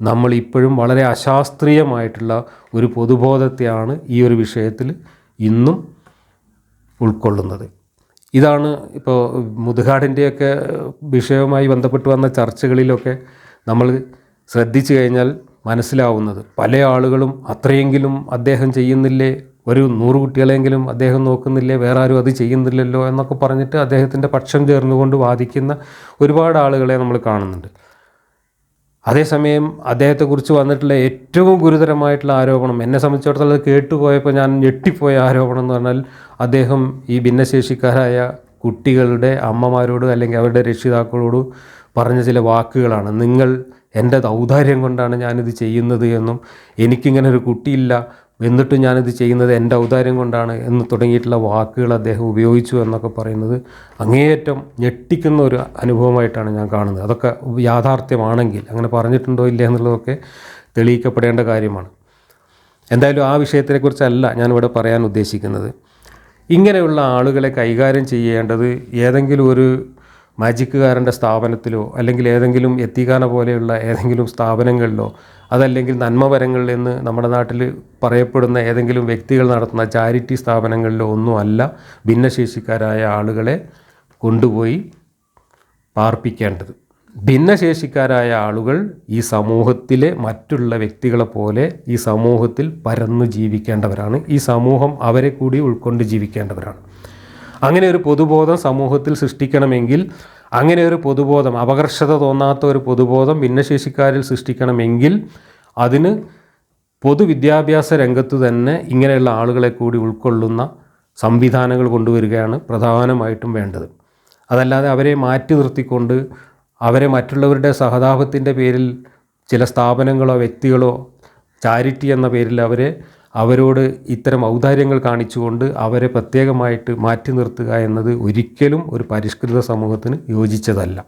നമ്മൾ ഇപ്പോഴും വളരെ അശാസ്ത്രീയമായിട്ടുള്ള ഒരു പൊതുബോധത്തെയാണ് ഈ ഒരു വിഷയത്തിൽ ഇന്നും ഉൾക്കൊള്ളുന്നത്. ഇതാണ് ഇപ്പോൾ മുതുകാടിന്റെയൊക്കെ വിഷയവുമായി ബന്ധപ്പെട്ട് വന്ന ചർച്ചകളിലൊക്കെ നമ്മൾ ശ്രദ്ധിച്ചു കഴിഞ്ഞാൽ മനസ്സിലാവുന്നത്. പല ആളുകളും അത്രയെങ്കിലും അദ്ദേഹം ചെയ്യുന്നില്ലേ? ഒരു നൂറ് കുട്ടികളെങ്കിലും അദ്ദേഹം നോക്കുന്നില്ലേ? വേറെ ആരും അത് ചെയ്യുന്നില്ലല്ലോ എന്നൊക്കെ പറഞ്ഞിട്ട് അദ്ദേഹത്തിന്റെ പക്ഷം ചേർന്നുകൊണ്ട് വാദിക്കുന്ന ഒരുപാട് ആളുകളെ നമ്മൾ കാണുന്നുണ്ട്. അതേസമയം അദ്ദേഹത്തെക്കുറിച്ച് വന്നിട്ടുള്ള ഏറ്റവും ഗുരുതരമായിട്ടുള്ള ആരോപണം എന്നെ സംബന്ധിച്ചിടത്തോളം അത് കേട്ടുപോയപ്പോൾ ഞാൻ ഞെട്ടിപ്പോയ ആരോപണം എന്ന് പറഞ്ഞാൽ അദ്ദേഹം ഈ ഭിന്നശേഷിക്കാരായ കുട്ടികളുടെ അമ്മമാരോട് അല്ലെങ്കിൽ അവരുടെ രക്ഷിതാക്കളോട് പറഞ്ഞ ചില വാക്കുകളാണ്. നിങ്ങൾ എന്റെ ഔദാര്യം കൊണ്ടാണ് ഞാനിത് ചെയ്യുന്നത് എന്നും എനിക്കിങ്ങനെ ഒരു കുട്ടിയില്ല എന്നിട്ടും ഞാനിത് ചെയ്യുന്നത് എന്റെ ഔദാര്യം കൊണ്ടാണ് എന്ന് തുടങ്ങിയിട്ടുള്ള വാക്കുകൾ അദ്ദേഹം ഉപയോഗിച്ചു എന്നൊക്കെ പറയുന്നത് അങ്ങേയറ്റം ഞെട്ടിക്കുന്ന ഒരു അനുഭവമായിട്ടാണ് ഞാൻ കാണുന്നത്. അതൊക്കെ യാഥാർത്ഥ്യമാണെങ്കിൽ അങ്ങനെ പറഞ്ഞിട്ടുണ്ടോ ഇല്ല എന്നുള്ളതൊക്കെ തെളിയിക്കപ്പെടേണ്ട കാര്യമാണ്. എന്തായാലും ആ വിഷയത്തെക്കുറിച്ചല്ല ഞാനിവിടെ പറയാൻ ഉദ്ദേശിക്കുന്നത്. ഇങ്ങനെയുള്ള ആളുകളെ കൈകാര്യം ചെയ്യേണ്ടത് ഏതെങ്കിലും ഒരു മാജിക്കുകാരന്റെ സ്ഥാപനത്തിലോ അല്ലെങ്കിൽ ഏതെങ്കിലും എത്തിക്കാന പോലെയുള്ള ഏതെങ്കിലും സ്ഥാപനങ്ങളിലോ അതല്ലെങ്കിൽ നന്മവരങ്ങളിൽ നിന്ന് നമ്മുടെ നാട്ടിൽ പറയപ്പെടുന്ന ഏതെങ്കിലും വ്യക്തികൾ നടത്തുന്ന ചാരിറ്റി സ്ഥാപനങ്ങളിലോ ഒന്നുമല്ല ഭിന്നശേഷിക്കാരായ ആളുകളെ കൊണ്ടുപോയി പാർപ്പിക്കേണ്ടത്. ഭിന്നശേഷിക്കാരായ ആളുകൾ ഈ സമൂഹത്തിലെ മറ്റുള്ള വ്യക്തികളെ പോലെ ഈ സമൂഹത്തിൽ പരന്നു ജീവിക്കേണ്ടവരാണ്. ഈ സമൂഹം അവരെ കൂടി ഉൾക്കൊണ്ട് ജീവിക്കേണ്ടവരാണ്. അങ്ങനെ ഒരു പൊതുബോധം സമൂഹത്തിൽ സൃഷ്ടിക്കണമെങ്കിൽ അങ്ങനെ ഒരു പൊതുബോധം അപകർഷത തോന്നാത്ത ഒരു പൊതുബോധം ഭിന്നശേഷിക്കാരിൽ സൃഷ്ടിക്കണമെങ്കിൽ അതിന് പൊതുവിദ്യാഭ്യാസ രംഗത്ത് തന്നെ ഇങ്ങനെയുള്ള ആളുകളെ കൂടി ഉൾക്കൊള്ളുന്ന സംവിധാനങ്ങൾ കൊണ്ടുവരികയാണ് പ്രധാനമായിട്ടും വേണ്ടത്. അതല്ലാതെ അവരെ മാറ്റി നിർത്തിക്കൊണ്ട് അവരെ മറ്റുള്ളവരുടെ സഹതാപത്തിന്റെ പേരിൽ ചില സ്ഥാപനങ്ങളോ വ്യക്തികളോ ചാരിറ്റി എന്ന പേരിൽ അവരെ അവരോട് ഇത്തരം ഔദാര്യങ്ങൾ കാണിച്ചുകൊണ്ട് അവരെ പ്രത്യേകമായിട്ട് മാറ്റി നിർത്തുക എന്നത് ഒരിക്കലും ഒരു പരിഷ്കൃത സമൂഹത്തിന് യോജിച്ചതല്ല.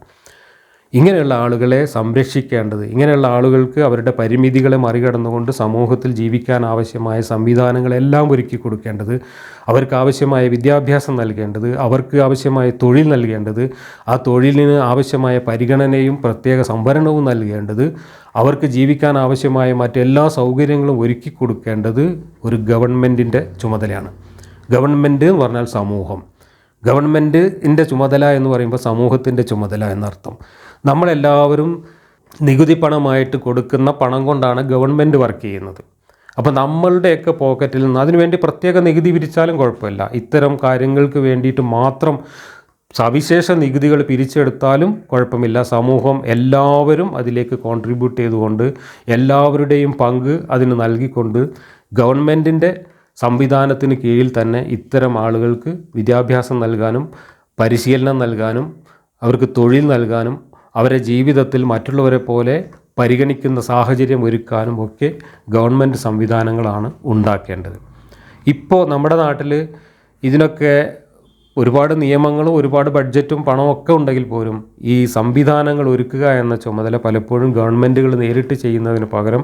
ഇങ്ങനെയുള്ള ആളുകളെ സംരക്ഷിക്കേണ്ടത് ഇങ്ങനെയുള്ള ആളുകൾക്ക് അവരുടെ പരിമിതികളെ മറികടന്നുകൊണ്ട് സമൂഹത്തിൽ ജീവിക്കാൻ ആവശ്യമായ സംവിധാനങ്ങളെല്ലാം ഒരുക്കി കൊടുക്കേണ്ടത് അവർക്ക് ആവശ്യമായ വിദ്യാഭ്യാസം നൽകേണ്ടത് അവർക്ക് ആവശ്യമായ തൊഴിൽ നൽകേണ്ടത് ആ തൊഴിലിന് ആവശ്യമായ പരിഗണനയും പ്രത്യേക സംവരണവും നൽകേണ്ടത് അവർക്ക് ജീവിക്കാൻ ആവശ്യമായ മറ്റെല്ലാ സൗകര്യങ്ങളും ഒരുക്കി കൊടുക്കേണ്ടത് ഒരു ഗവൺമെന്റിന്റെ ചുമതലയാണ്. ഗവൺമെന്റ് എന്ന് പറഞ്ഞാൽ സമൂഹം. ഗവൺമെന്റിന്റെ ചുമതല എന്ന് പറയുമ്പോൾ സമൂഹത്തിന്റെ ചുമതല എന്നർത്ഥം. നമ്മളെല്ലാവരും നികുതി പണമായിട്ട് കൊടുക്കുന്ന പണം കൊണ്ടാണ് ഗവൺമെന്റ് വർക്ക് ചെയ്യുന്നത്. അപ്പോൾ നമ്മളുടെയൊക്കെ പോക്കറ്റിൽ നിന്ന് അതിനുവേണ്ടി പ്രത്യേക നികുതി പിരിച്ചാലും കുഴപ്പമില്ല. ഇത്തരം കാര്യങ്ങൾക്ക് വേണ്ടിയിട്ട് മാത്രം സവിശേഷ നികുതികൾ പിരിച്ചെടുത്താലും കുഴപ്പമില്ല. സമൂഹം എല്ലാവരും അതിലേക്ക് കോൺട്രിബ്യൂട്ട് ചെയ്തുകൊണ്ട് എല്ലാവരുടെയും പങ്ക് അതിന് നൽകിക്കൊണ്ട് ഗവൺമെന്റിന്റെ സംവിധാനത്തിന് കീഴിൽ തന്നെ ഇത്തരം ആളുകൾക്ക് വിദ്യാഭ്യാസം നൽകാനും പരിശീലനം നൽകാനും അവർക്ക് തൊഴിൽ നൽകാനും അവരെ ജീവിതത്തിൽ മറ്റുള്ളവരെ പോലെ പരിഗണിക്കുന്ന സാഹചര്യം ഒരുക്കാനും ഒക്കെ ഗവൺമെന്റ് സംവിധാനങ്ങളാണ് ഉണ്ടാക്കേണ്ടത്. ഇപ്പോൾ നമ്മുടെ നാട്ടിൽ ഇതിനൊക്കെ ഒരുപാട് നിയമങ്ങളും ഒരുപാട് ബഡ്ജറ്റും പണവും ഒക്കെ ഉണ്ടെങ്കിൽ പോലും ഈ സംവിധാനങ്ങൾ ഒരുക്കുക എന്ന ചുമതല പലപ്പോഴും ഗവൺമെന്റുകൾ നേരിട്ട് ചെയ്യുന്നതിന് പകരം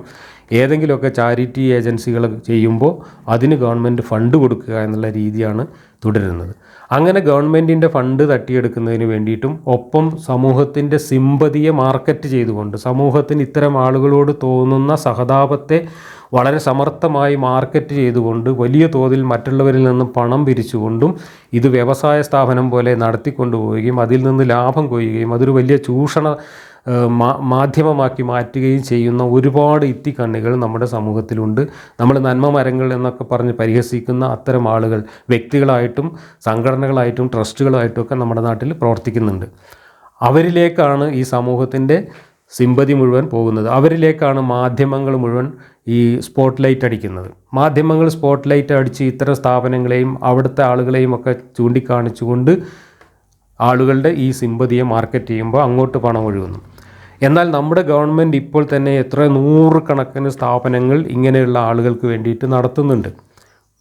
ഏതെങ്കിലുമൊക്കെ ചാരിറ്റി ഏജൻസികൾ ചെയ്യുമ്പോൾ അതിന് ഗവൺമെന്റ് ഫണ്ട് കൊടുക്കുക എന്നുള്ള രീതിയാണ് തുടരുന്നത്. അങ്ങനെ ഗവൺമെന്റിന്റെ ഫണ്ട് തട്ടിയെടുക്കുന്നതിന് വേണ്ടിയിട്ടും ഒപ്പം സമൂഹത്തിന്റെ സിമ്പതിയെ മാർക്കറ്റ് ചെയ്തുകൊണ്ട് സമൂഹത്തിന് ഇത്തരം ആളുകളോട് തോന്നുന്ന സഹതാപത്തെ വളരെ സമർത്ഥമായി മാർക്കറ്റ് ചെയ്തുകൊണ്ട് വലിയ തോതിൽ മറ്റുള്ളവരിൽ നിന്നും പണം പിരിച്ചുകൊണ്ടും ഇത് വ്യവസായ സ്ഥാപനം പോലെ നടത്തിക്കൊണ്ടുപോവുകയും അതിൽ നിന്ന് ലാഭം കൊയ്യുകയും അതൊരു വലിയ ചൂഷണ മാധ്യമമാക്കി മാറ്റുകയും ചെയ്യുന്ന ഒരുപാട് ഇത്തിക്കണ്ണികൾ നമ്മുടെ സമൂഹത്തിലുണ്ട്. നമ്മൾ നന്മ മരങ്ങൾ എന്നൊക്കെ പറഞ്ഞ് പരിഹസിക്കുന്ന അത്തരം ആളുകൾ വ്യക്തികളായിട്ടും സംഘടനകളായിട്ടും ട്രസ്റ്റുകളായിട്ടും ഒക്കെ നമ്മുടെ നാട്ടിൽ പ്രവർത്തിക്കുന്നുണ്ട്. അവരിലേക്കാണ് ഈ സമൂഹത്തിന്റെ സിമ്പതി മുഴുവൻ പോകുന്നത്. അവരിലേക്കാണ് മാധ്യമങ്ങൾ മുഴുവൻ ഈ സ്പോട്ട് ലൈറ്റ് അടിക്കുന്നത്. മാധ്യമങ്ങൾ സ്പോട്ട് ലൈറ്റ് അടിച്ച് ഇത്തരം സ്ഥാപനങ്ങളെയും അവിടുത്തെ ആളുകളെയും ഒക്കെ ചൂണ്ടിക്കാണിച്ചുകൊണ്ട് ആളുകളുടെ ഈ സിമ്പതിയെ മാർക്കറ്റ് ചെയ്യുമ്പോൾ അങ്ങോട്ട് പണം ഒഴുകുന്നു. എന്നാൽ നമ്മുടെ ഗവൺമെന്റ് ഇപ്പോൾ തന്നെ എത്ര നൂറുകണക്കിന് സ്ഥാപനങ്ങൾ ഇങ്ങനെയുള്ള ആളുകൾക്ക് വേണ്ടിയിട്ട് നടത്തുന്നുണ്ട്.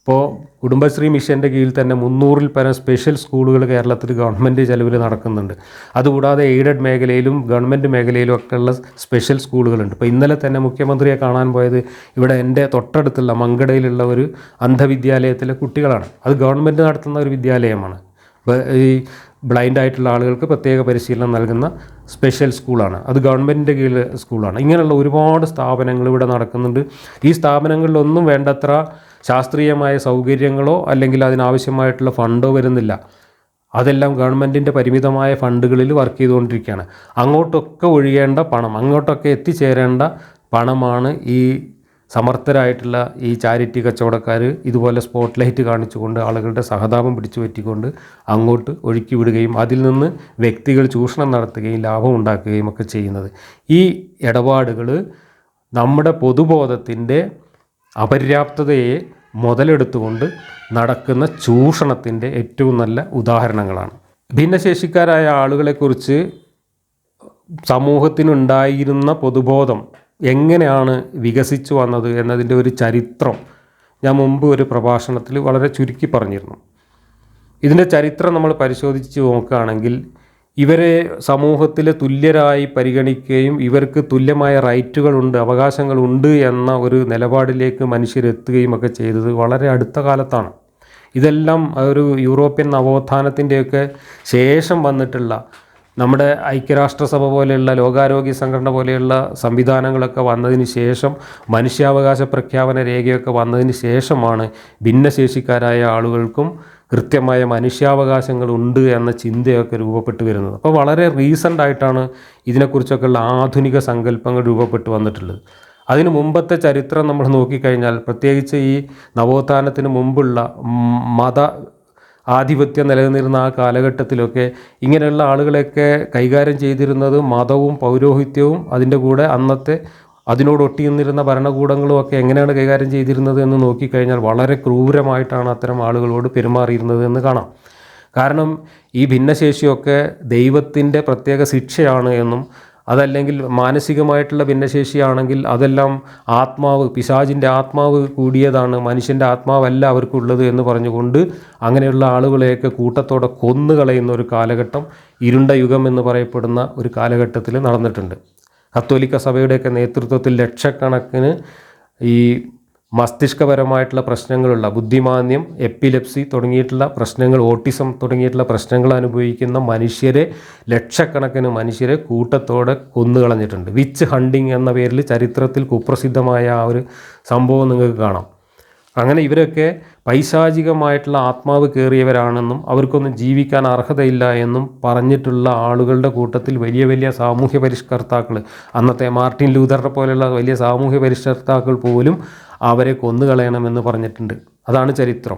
ഇപ്പോൾ കുടുംബശ്രീ മിഷന്റെ കീഴിൽ തന്നെ മുന്നൂറിൽ പരം സ്പെഷ്യൽ സ്കൂളുകൾ കേരളത്തിൽ ഗവൺമെന്റ് ചെലവിൽ നടക്കുന്നുണ്ട്. അതുകൂടാതെ എയ്ഡഡ് മേഖലയിലും ഗവൺമെന്റ് മേഖലയിലും ഒക്കെ ഉള്ള സ്പെഷ്യൽ സ്കൂളുകളുണ്ട് ഇപ്പോൾ ഇന്നലെ തന്നെ മുഖ്യമന്ത്രിയെ കാണാൻ പോയത് ഇവിടെ എന്റെ തൊട്ടടുത്തുള്ള മങ്കടയിലുള്ള ഒരു അന്ധവിദ്യാലയത്തിലെ കുട്ടികളാണ്. അത് ഗവൺമെന്റ് നടത്തുന്ന ഒരു വിദ്യാലയമാണ്. ഈ ബ്ലൈൻഡ് ആയിട്ടുള്ള ആളുകൾക്ക് പ്രത്യേക പരിശീലനം നൽകുന്ന സ്പെഷ്യൽ സ്കൂളാണ്. അത് ഗവൺമെന്റിന്റെ കീഴിൽ സ്കൂളാണ്. ഇങ്ങനെയുള്ള ഒരുപാട് സ്ഥാപനങ്ങൾ ഇവിടെ നടക്കുന്നുണ്ട്. ഈ സ്ഥാപനങ്ങളിലൊന്നും വേണ്ടത്ര ശാസ്ത്രീയമായ സൗകര്യങ്ങളോ അല്ലെങ്കിൽ അതിനാവശ്യമായിട്ടുള്ള ഫണ്ടോ വരുന്നില്ല. അതെല്ലാം ഗവൺമെന്റിന്റെ പരിമിതമായ ഫണ്ടുകളിൽ വർക്ക് ചെയ്തുകൊണ്ടിരിക്കുകയാണ്. അങ്ങോട്ടൊക്കെ ഒഴിയേണ്ട പണം അങ്ങോട്ടൊക്കെ എത്തിച്ചേരേണ്ട പണമാണ് ഈ സമർത്ഥരായിട്ടുള്ള ഈ ചാരിറ്റി കച്ചവടക്കാർ ഇതുപോലെ സ്പോട്ട് ലൈറ്റ് കാണിച്ചുകൊണ്ട് ആളുകളുടെ സഹതാപം പിടിച്ചു പറ്റിക്കൊണ്ട് അങ്ങോട്ട് ഒഴുക്കി വിടുകയും അതിൽ നിന്ന് വ്യക്തികൾ ചൂഷണം നടത്തുകയും ലാഭം ഉണ്ടാക്കുകയും ഒക്കെ ചെയ്യുന്നത്. ഈ ഇടപാടുകൾ നമ്മുടെ പൊതുബോധത്തിന്റെ അപര്യാപ്തതയെ മുതലെടുത്തുകൊണ്ട് നടക്കുന്ന ചൂഷണത്തിന്റെ ഏറ്റവും നല്ല ഉദാഹരണങ്ങളാണ്. ഭിന്നശേഷിക്കാരായ ആളുകളെക്കുറിച്ച് സമൂഹത്തിനുണ്ടായിരുന്ന പൊതുബോധം എങ്ങനെയാണ് വികസിച്ചു വന്നത് എന്നതിന്റെ ഒരു ചരിത്രം ഞാൻ മുമ്പ് ഒരു പ്രഭാഷണത്തിൽ വളരെ ചുരുക്കി പറഞ്ഞിരുന്നു. ഇതിന്റെ ചരിത്രം നമ്മൾ പരിശോധിച്ച് നോക്കുകയാണെങ്കിൽ ഇവരെ സമൂഹത്തിലെ തുല്യരായി പരിഗണിക്കുകയും ഇവർക്ക് തുല്യമായ റൈറ്റുകളുണ്ട് അവകാശങ്ങളുണ്ട് എന്ന ഒരു നിലപാടിലേക്ക് മനുഷ്യരെത്തുകയും ഒക്കെ ചെയ്തത് വളരെ അടുത്ത കാലത്താണ്. ഇതെല്ലാം ഒരു യൂറോപ്യൻ നവോത്ഥാനത്തിന്റെയൊക്കെ ശേഷം വന്നിട്ടുള്ള നമ്മുടെ ഐക്യരാഷ്ട്രസഭ പോലെയുള്ള ലോകാരോഗ്യ സംഘടന പോലെയുള്ള സംവിധാനങ്ങളൊക്കെ വന്നതിന് ശേഷം മനുഷ്യാവകാശ പ്രഖ്യാപന രേഖയൊക്കെ വന്നതിന് ശേഷമാണ് ഭിന്നശേഷിക്കാരായ ആളുകൾക്കും കൃത്യമായ മനുഷ്യാവകാശങ്ങൾ ഉണ്ട് എന്ന ചിന്തയൊക്കെ രൂപപ്പെട്ടു വരുന്നത്. അപ്പോൾ വളരെ റീസെന്റ് ആയിട്ടാണ് ഇതിനെക്കുറിച്ചൊക്കെയുള്ള ആധുനിക സങ്കല്പങ്ങൾ രൂപപ്പെട്ടു വന്നിട്ടുള്ളത്. അതിന് മുമ്പത്തെ ചരിത്രം നമ്മൾ നോക്കിക്കഴിഞ്ഞാൽ പ്രത്യേകിച്ച് ഈ നവോത്ഥാനത്തിന് മുമ്പുള്ള മത ആധിപത്യം നിലനിന്നിരുന്ന ആ കാലഘട്ടത്തിലൊക്കെ ഇങ്ങനെയുള്ള ആളുകളെയൊക്കെ കൈകാര്യം ചെയ്തിരുന്നത് മതവും പൗരോഹിത്യവും അതിന്റെ കൂടെ അന്നത്തെ അതിനോട് ഒട്ടിനിന്നിരുന്ന ഭരണകൂടങ്ങളും ഒക്കെ എങ്ങനെയാണ് കൈകാര്യം ചെയ്തിരുന്നത് എന്ന് നോക്കിക്കഴിഞ്ഞാൽ വളരെ ക്രൂരമായിട്ടാണ് അത്തരം ആളുകളോട് പെരുമാറിയിരുന്നത് എന്ന് കാണാം. കാരണം ഈ ഭിന്നശേഷിയൊക്കെ ദൈവത്തിന്റെ പ്രത്യേക ശിക്ഷയാണ് എന്നും അതല്ലെങ്കിൽ മാനസികമായിട്ടുള്ള ഭിന്നശേഷിയാണെങ്കിൽ അതെല്ലാം ആത്മാവ് പിശാജിന്റെ ആത്മാവ് കൂടിയതാണ് മനുഷ്യന്റെ ആത്മാവല്ല അവർക്കുള്ളത് എന്ന് പറഞ്ഞുകൊണ്ട് അങ്ങനെയുള്ള ആളുകളെയൊക്കെ കൂട്ടത്തോടെ കൊന്നുകളയുന്ന ഒരു കാലഘട്ടം ഇരുണ്ട യുഗം എന്ന് പറയപ്പെടുന്ന ഒരു കാലഘട്ടത്തിൽ നടന്നിട്ടുണ്ട്. കത്തോലിക്ക സഭയുടെയൊക്കെ നേതൃത്വത്തിൽ ലക്ഷക്കണക്കിന് ഈ മസ്തിഷ്കപരമായിട്ടുള്ള പ്രശ്നങ്ങളുള്ള ബുദ്ധിമാന്യം എപ്പിലെപ്സി തുടങ്ങിയിട്ടുള്ള പ്രശ്നങ്ങൾ ഓട്ടിസം തുടങ്ങിയിട്ടുള്ള പ്രശ്നങ്ങൾ അനുഭവിക്കുന്ന മനുഷ്യരെ ലക്ഷക്കണക്കിന് മനുഷ്യരെ കൂട്ടത്തോടെ കൊന്നുകളഞ്ഞിട്ടുണ്ട്. വിച്ച് ഹണ്ടിങ് എന്ന പേരിൽ ചരിത്രത്തിൽ കുപ്രസിദ്ധമായ ആ ഒരു സംഭവം നിങ്ങൾക്ക് കാണാം. അങ്ങനെ ഇവരൊക്കെ പൈശാചികമായിട്ടുള്ള ആത്മാവ് കയറിയവരാണെന്നും അവർക്കൊന്നും ജീവിക്കാൻ അർഹതയില്ല എന്നും പറഞ്ഞിട്ടുള്ള ആളുകളുടെ കൂട്ടത്തിൽ വലിയ വലിയ സാമൂഹ്യ പരിഷ്കർത്താക്കൾ അന്നത്തെ മാർട്ടിൻ ലൂതറിനെ പോലെയുള്ള വലിയ സാമൂഹ്യ പരിഷ്കർത്താക്കൾ പോലും അവരെ കൊന്നുകളയണമെന്ന് പറഞ്ഞിട്ടുണ്ട്. അതാണ് ചരിത്രം.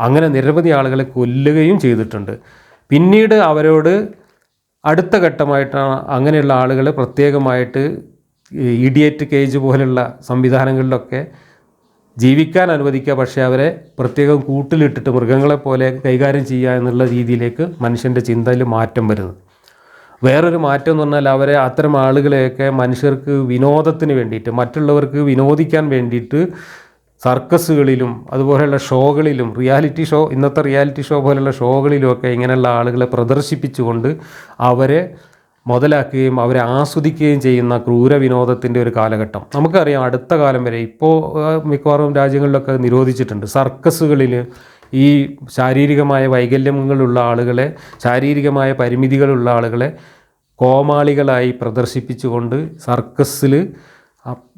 അങ്ങനെ നിരവധി ആളുകളെ കൊല്ലുകയും ചെയ്തിട്ടുണ്ട്. പിന്നീട് അവരോട് അടുത്ത ഘട്ടമായിട്ടാണ് അങ്ങനെയുള്ള ആളുകളെ പ്രത്യേകമായിട്ട് ഇഡിയറ്റ് കേജ് പോലുള്ള സംവിധാനങ്ങളിലൊക്കെ ജീവിക്കാൻ അനുവദിക്കുക. പക്ഷേ അവരെ പ്രത്യേകം കൂട്ടിലിട്ടിട്ട് മൃഗങ്ങളെപ്പോലെ കൈകാര്യം ചെയ്യുക എന്നുള്ള രീതിയിലേക്ക് മനുഷ്യന്റെ ചിന്തയിൽ മാറ്റം വരുന്നത് വേറൊരു മാറ്റം എന്ന് പറഞ്ഞാൽ അവരെ അത്തരം ആളുകളെയൊക്കെ മനുഷ്യർക്ക് വിനോദത്തിന് വേണ്ടിയിട്ട് മറ്റുള്ളവർക്ക് വിനോദിക്കാൻ വേണ്ടിയിട്ട് സർക്കസുകളിലും അതുപോലെയുള്ള ഷോകളിലും റിയാലിറ്റി ഷോ ഇന്നത്തെ റിയാലിറ്റി ഷോ പോലെയുള്ള ഷോകളിലുമൊക്കെ ഇങ്ങനെയുള്ള ആളുകളെ പ്രദർശിപ്പിച്ചുകൊണ്ട് അവരെ മുതലാക്കുകയും അവരെ ആസ്വദിക്കുകയും ചെയ്യുന്ന ക്രൂര വിനോദത്തിന്റെ ഒരു കാലഘട്ടം. നമുക്കറിയാം അടുത്ത കാലം വരെ ഇപ്പോൾ മിക്കവാറും രാജ്യങ്ങളിലൊക്കെ നിരോധിച്ചിട്ടുണ്ട്. സർക്കസുകളിൽ ഈ ശാരീരികമായ വൈകല്യങ്ങളുള്ള ആളുകളെ ശാരീരികമായ പരിമിതികളുള്ള ആളുകളെ കോമാളികളായി പ്രദർശിപ്പിച്ചുകൊണ്ട് സർക്കസിൽ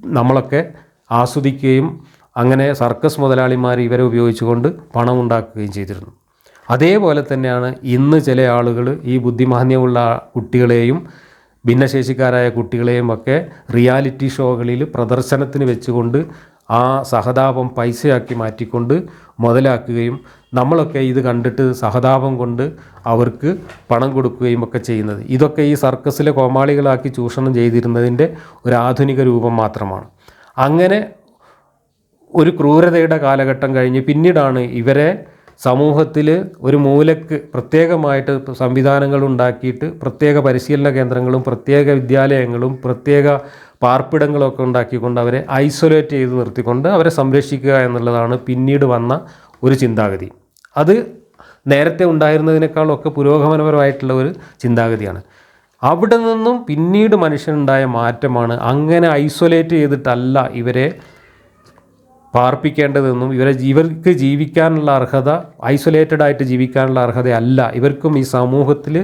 നമ്മളൊക്കെ ആസ്വദിക്കുകയും അങ്ങനെ സർക്കസ് മുതലാളിമാർ ഇവരെ ഉപയോഗിച്ചുകൊണ്ട് പണം ഉണ്ടാക്കുകയും ചെയ്തിരുന്നു. അതേപോലെ തന്നെയാണ് ഇന്ന് ചില ആളുകൾ ഈ ബുദ്ധിമാന്യമുള്ള കുട്ടികളെയും ഭിന്നശേഷിക്കാരായ കുട്ടികളെയും ഒക്കെ റിയാലിറ്റി ഷോകളിൽ പ്രദർശനത്തിന് വെച്ചുകൊണ്ട് ആ സഹതാപം പൈസയാക്കി മാറ്റിക്കൊണ്ട് മുതലാക്കുകയും നമ്മളൊക്കെ ഇത് കണ്ടിട്ട് സഹതാപം കൊണ്ട് അവർക്ക് പണം കൊടുക്കുകയും ഒക്കെ ചെയ്യുന്നത്. ഇതൊക്കെ ഈ സർക്കസിലെ കോമാളികളാക്കി ചൂഷണം ചെയ്തിരുന്നതിന്റെ ഒരു ആധുനിക രൂപം മാത്രമാണ്. അങ്ങനെ ഒരു ക്രൂരതയുടെ കാലഘട്ടം കഴിഞ്ഞ് പിന്നീടാണ് ഇവരെ സമൂഹത്തിൽ ഒരു മൂലക്ക് പ്രത്യേകമായിട്ട് സംവിധാനങ്ങൾ ഉണ്ടാക്കിയിട്ട് പ്രത്യേക പരിശീലന കേന്ദ്രങ്ങളും പ്രത്യേക വിദ്യാലയങ്ങളും പ്രത്യേക പാർപ്പിടങ്ങളൊക്കെ ഉണ്ടാക്കിക്കൊണ്ട് അവരെ ഐസൊലേറ്റ് ചെയ്ത് നിർത്തിക്കൊണ്ട് അവരെ സംരക്ഷിക്കുക എന്നുള്ളതാണ് പിന്നീട് വന്ന ഒരു ചിന്താഗതി. അത് നേരത്തെ ഉണ്ടായിരുന്നതിനേക്കാളൊക്കെ പുരോഗമനപരമായിട്ടുള്ള ഒരു ചിന്താഗതിയാണ്. അവിടെ നിന്നും പിന്നീട് മനുഷ്യനുണ്ടായ മാറ്റമാണ് അങ്ങനെ ഐസൊലേറ്റ് ചെയ്തിട്ടല്ല ഇവരെ പാർപ്പിക്കേണ്ടതെന്നും ഇവരെ ഇവർക്ക് ജീവിക്കാനുള്ള അർഹത ഐസൊലേറ്റഡ് ആയിട്ട് ജീവിക്കാനുള്ള അർഹതയല്ല. ഇവർക്കും ഈ സമൂഹത്തിൽ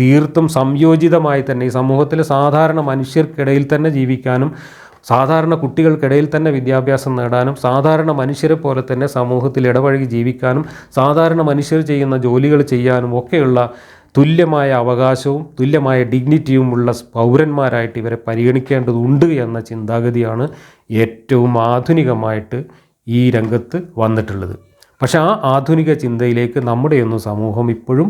തീർത്തും സംയോജിതമായി തന്നെ ഈ സമൂഹത്തിലെ സാധാരണ മനുഷ്യർക്കിടയിൽ തന്നെ ജീവിക്കാനും സാധാരണ കുട്ടികൾക്കിടയിൽ തന്നെ വിദ്യാഭ്യാസം നേടാനും സാധാരണ മനുഷ്യരെ പോലെ തന്നെ സമൂഹത്തിൽ ഇടപഴകി ജീവിക്കാനും സാധാരണ മനുഷ്യർ ചെയ്യുന്ന ജോലികൾ ചെയ്യാനും ഒക്കെയുള്ള തുല്യമായ അവകാശവും തുല്യമായ ഡിഗ്നിറ്റിയും ഉള്ള പൗരന്മാരായിട്ട് ഇവരെ പരിഗണിക്കേണ്ടതുണ്ട് എന്ന ചിന്താഗതിയാണ് ഏറ്റവും ആധുനികമായിട്ട് ഈ രംഗത്ത് വന്നിട്ടുള്ളത്. പക്ഷേ ആ ആധുനിക ചിന്തയിലേക്ക് നമ്മുടെയൊന്നും സമൂഹം ഇപ്പോഴും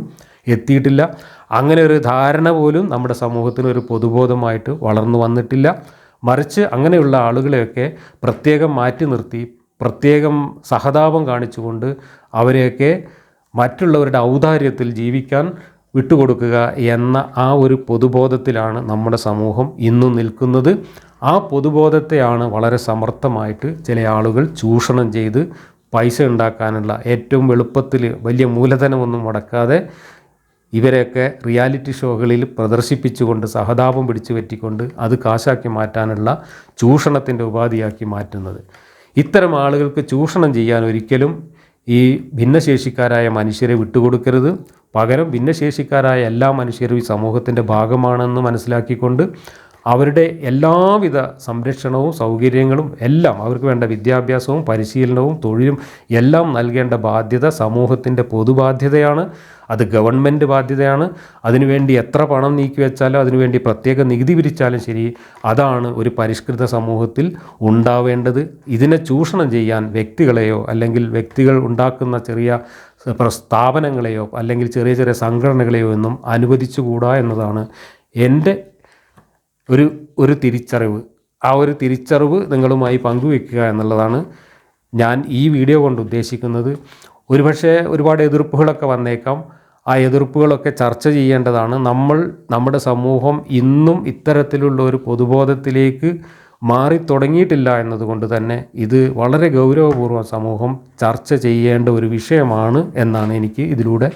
എത്തിയിട്ടില്ല. അങ്ങനെ ഒരു ധാരണ പോലും നമ്മുടെ സമൂഹത്തിന് ഒരു പൊതുബോധമായിട്ട് വളർന്നു വന്നിട്ടില്ല. മറിച്ച് അങ്ങനെയുള്ള ആളുകളെയൊക്കെ പ്രത്യേകം മാറ്റി നിർത്തി പ്രത്യേകം സഹതാപം കാണിച്ചുകൊണ്ട് അവരെയൊക്കെ മറ്റുള്ളവരുടെ ഔദാര്യത്തിൽ ജീവിക്കാൻ വിട്ടുകൊടുക്കുക എന്ന ആ ഒരു പൊതുബോധത്തിലാണ് നമ്മുടെ സമൂഹം ഇന്നും നിൽക്കുന്നത്. ആ പൊതുബോധത്തെയാണ് വളരെ സമർത്ഥമായിട്ട് ചില ആളുകൾ ചൂഷണം ചെയ്ത് പൈസ ഉണ്ടാക്കാനുള്ള ഏറ്റവും എളുപ്പത്തിൽ വലിയ മൂലധനമൊന്നും മുടക്കാതെ ഇവരെയൊക്കെ റിയാലിറ്റി ഷോകളിൽ പ്രദർശിപ്പിച്ചുകൊണ്ട് സഹതാപം പിടിച്ചു പറ്റിക്കൊണ്ട് അത് കാശാക്കി മാറ്റാനുള്ള ചൂഷണത്തിന്റെ ഉപാധിയാക്കി മാറ്റുന്നത്. ഇത്തരം ആളുകൾക്ക് ചൂഷണം ചെയ്യാൻ ഒരിക്കലും ഈ ഭിന്നശേഷിക്കാരായ മനുഷ്യരെ വിട്ടുകൊടുക്കരുത്. പകരം ഭിന്നശേഷിക്കാരായ എല്ലാ മനുഷ്യരും ഈ സമൂഹത്തിന്റെ ഭാഗമാണെന്ന് മനസ്സിലാക്കിക്കൊണ്ട് അവരുടെ എല്ലാവിധ സംരക്ഷണവും സൗകര്യങ്ങളും എല്ലാം അവർക്ക് വേണ്ട വിദ്യാഭ്യാസവും പരിശീലനവും തൊഴിലും എല്ലാം നൽകേണ്ട ബാധ്യത സമൂഹത്തിന്റെ പൊതുബാധ്യതയാണ്. അത് ഗവൺമെന്റ് ബാധ്യതയാണ്. അതിനുവേണ്ടി എത്ര പണം നീക്കി വെച്ചാലും അതിനുവേണ്ടി പ്രത്യേക നികുതി പിരിച്ചാലും ശരി അതാണ് ഒരു പരിഷ്കൃത സമൂഹത്തിൽ ഉണ്ടാവേണ്ടത്. ഇതിനെ ചൂഷണം ചെയ്യാൻ വ്യക്തികളെയോ അല്ലെങ്കിൽ വ്യക്തികൾ ഉണ്ടാക്കുന്ന ചെറിയ സ്ഥാപനങ്ങളെയോ അല്ലെങ്കിൽ ചെറിയ ചെറിയ സംഘടനകളെയോ ഒന്നും അനുവദിച്ചുകൂടാ എന്നതാണ് എന്റെ ഒരു ഒരു തിരിച്ചറിവ്. ആ ഒരു തിരിച്ചറിവ് നിങ്ങളുമായി പങ്കുവെക്കുക എന്നുള്ളതാണ് ഞാൻ ഈ വീഡിയോ കൊണ്ട് ഉദ്ദേശിക്കുന്നത്. ഒരുപക്ഷെ ഒരുപാട് എതിർപ്പുകളൊക്കെ വന്നേക്കാം. ആ എതിർപ്പുകളൊക്കെ ചർച്ച ചെയ്യേണ്ടതാണ്. നമ്മൾ നമ്മുടെ സമൂഹം ഇന്നും ഇത്തരത്തിലുള്ള ഒരു പൊതുബോധത്തിലേക്ക് മാറി തുടങ്ങിയിട്ടില്ല എന്നതുകൊണ്ട് തന്നെ ഇത് വളരെ ഗൗരവപൂർവം സമൂഹം ചർച്ച ചെയ്യേണ്ട ഒരു വിഷയമാണ് എന്നാണ് എനിക്ക് ഇതിലൂടെ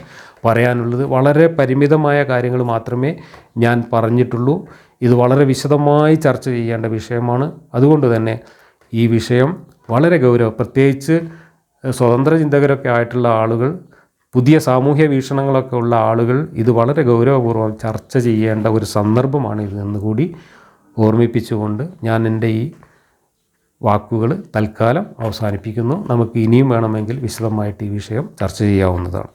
പറയാനുള്ളത്. വളരെ പരിമിതമായ കാര്യങ്ങൾ മാത്രമേ ഞാൻ പറഞ്ഞിട്ടുള്ളൂ. ഇത് വളരെ വിശദമായി ചർച്ച ചെയ്യേണ്ട വിഷയമാണ്. അതുകൊണ്ട് തന്നെ ഈ വിഷയം വളരെ ഗൗരവം പ്രത്യേകിച്ച് സ്വതന്ത്ര ചിന്തകരൊക്കെ ആയിട്ടുള്ള ആളുകൾ പുതിയ സാമൂഹ്യ വീക്ഷണങ്ങളൊക്കെ ഉള്ള ആളുകൾ ഇത് വളരെ ഗൗരവപൂർവം ചർച്ച ചെയ്യേണ്ട ഒരു സന്ദർഭമാണ് ഇതെന്ന് എന്നുകൂടി ഓർമ്മിപ്പിച്ചുകൊണ്ട് ഞാൻ എന്റെ ഈ വാക്കുകൾ തൽക്കാലം അവസാനിപ്പിക്കുന്നു. നമുക്ക് ഇനിയും വേണമെങ്കിൽ വിശദമായിട്ട് ഈ വിഷയം ചർച്ച ചെയ്യാവുന്നതാണ്.